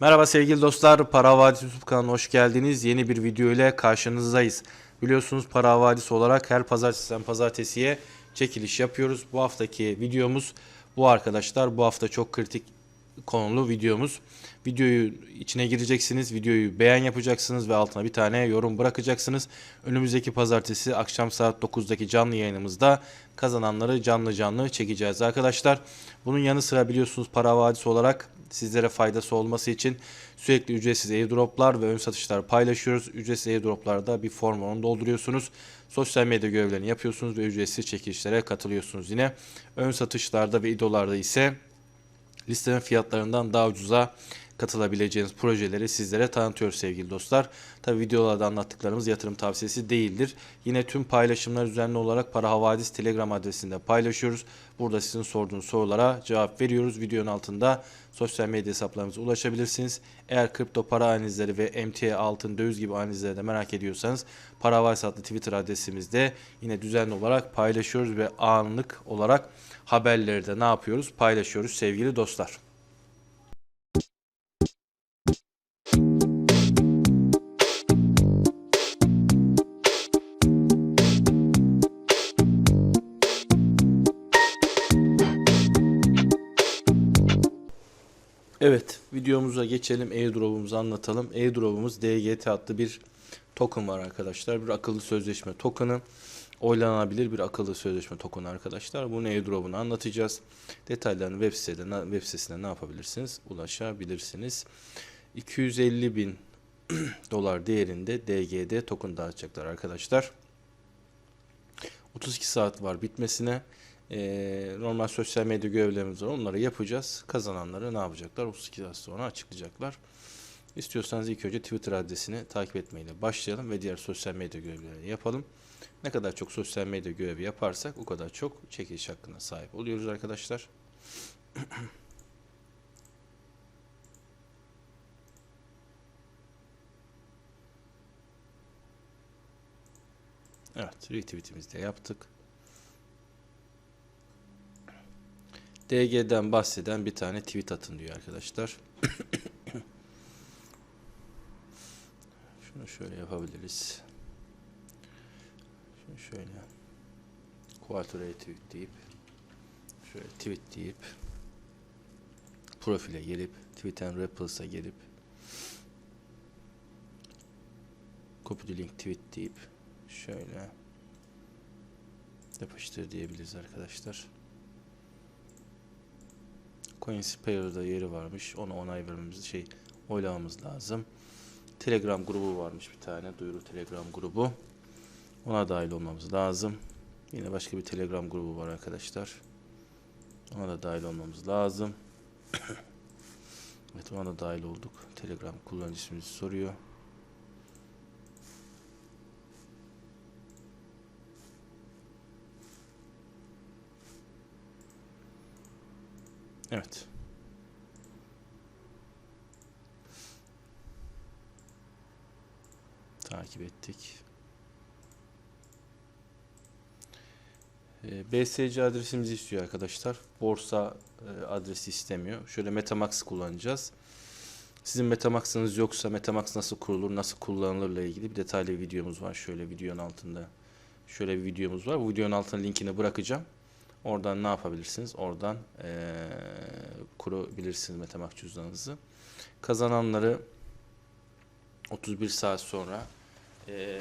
Merhaba sevgili dostlar, Para Vadisi YouTube kanalına hoş geldiniz. Yeni bir video ile karşınızdayız. Biliyorsunuz Para Vadisi olarak her pazartesiden pazartesiye çekiliş yapıyoruz. Bu haftaki videomuz bu arkadaşlar. Bu hafta çok kritik konulu videomuz. Videoyu içine gireceksiniz, videoyu beğen yapacaksınız ve altına bir tane yorum bırakacaksınız. Önümüzdeki pazartesi akşam saat 9'daki canlı yayınımızda kazananları canlı canlı çekeceğiz arkadaşlar. Bunun yanı sıra biliyorsunuz Para Vadisi olarak sizlere faydası olması için sürekli ücretsiz airdroplar ve ön satışlar paylaşıyoruz. Ücretsiz airdroplarda bir form dolduruyorsunuz. Sosyal medya görevlerini yapıyorsunuz ve ücretsiz çekilişlere katılıyorsunuz yine. Ön satışlarda ve idolarda ise listenin fiyatlarından daha ucuza katılabileceğiniz projeleri sizlere tanıtıyoruz sevgili dostlar. Tabi videolarda anlattıklarımız yatırım tavsiyesi değildir. Yine tüm paylaşımlar düzenli olarak Para Havadis Telegram adresinde paylaşıyoruz. Burada sizin sorduğunuz sorulara cevap veriyoruz. Videonun altında sosyal medya hesaplarımıza ulaşabilirsiniz. Eğer kripto para analizleri ve emtia altın döviz gibi analizleri de merak ediyorsanız Para Havadis adlı Twitter adresimizde yine düzenli olarak paylaşıyoruz ve anlık olarak haberleri de ne yapıyoruz? Paylaşıyoruz sevgili dostlar. Evet, videomuza geçelim. Airdrop'umuzu anlatalım. Airdrop'umuz DGT adlı bir token var arkadaşlar. Bir akıllı sözleşme token'ı. Oylanabilir bir akıllı sözleşme token'ı arkadaşlar. Bunun airdrop'unu anlatacağız. Detaylarını web sitede, web sitesinde ne yapabilirsiniz? Ulaşabilirsiniz. 250 bin dolar değerinde DGD token dağıtacaklar arkadaşlar. 32 saat var bitmesine. Ee, normal sosyal medya görevlerimiz var. Onları yapacağız. Kazananları ne yapacaklar? 32 saat sonra açıklayacaklar. İstiyorsanız ilk önce Twitter adresini takip etmeyle başlayalım ve diğer sosyal medya görevlerini yapalım. Ne kadar çok sosyal medya görevi yaparsak o kadar çok çekiliş hakkına sahip oluyoruz arkadaşlar. Evet, retweetimizi de yaptık. DG'den bahseden bir tane tweet atın diyor arkadaşlar. Şunu şöyle yapabiliriz. Şunu şöyle Quattro tweet deyip şöyle tweet deyip profile gelip tweet and Rappels'a gelip copy the link tweet deyip şöyle yapıştır diyebiliriz arkadaşlar. CoinSpare'da yeri varmış. Ona onay vermemiz şey oylamamız lazım. Telegram grubu varmış bir tane. Duyuru Telegram grubu. Ona dahil olmamız lazım. Yine başka bir Telegram grubu var arkadaşlar. Ona da dahil olmamız lazım. evet ona da dahil olduk. Telegram kullanıcı ismimizi soruyor. Evet. Takip ettik. Ee, BSC adresimizi istiyor arkadaşlar. Borsa e, adresi istemiyor. Şöyle Metamax kullanacağız. Sizin Metamax'ınız yoksa Metamax nasıl kurulur, nasıl kullanılırla ilgili bir detaylı videomuz var. Şöyle videonun altında. Şöyle bir videomuz var. Bu videonun altına linkini bırakacağım. Oradan ne yapabilirsiniz? Oradan eee, kurabilirsiniz Metamax cüzdanınızı. Kazananları 31 saat sonra eee,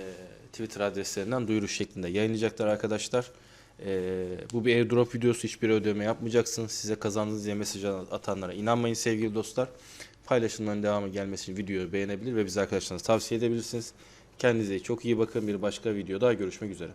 Twitter adreslerinden duyuru şeklinde yayınlayacaklar arkadaşlar. Eee, bu bir airdrop videosu hiçbir ödeme yapmayacaksınız. Size kazandığınız diye mesaj atanlara inanmayın sevgili dostlar. Paylaşımların devamı gelmesi için videoyu beğenebilir ve bize arkadaşlarınıza tavsiye edebilirsiniz. Kendinize çok iyi bakın. Bir başka videoda görüşmek üzere.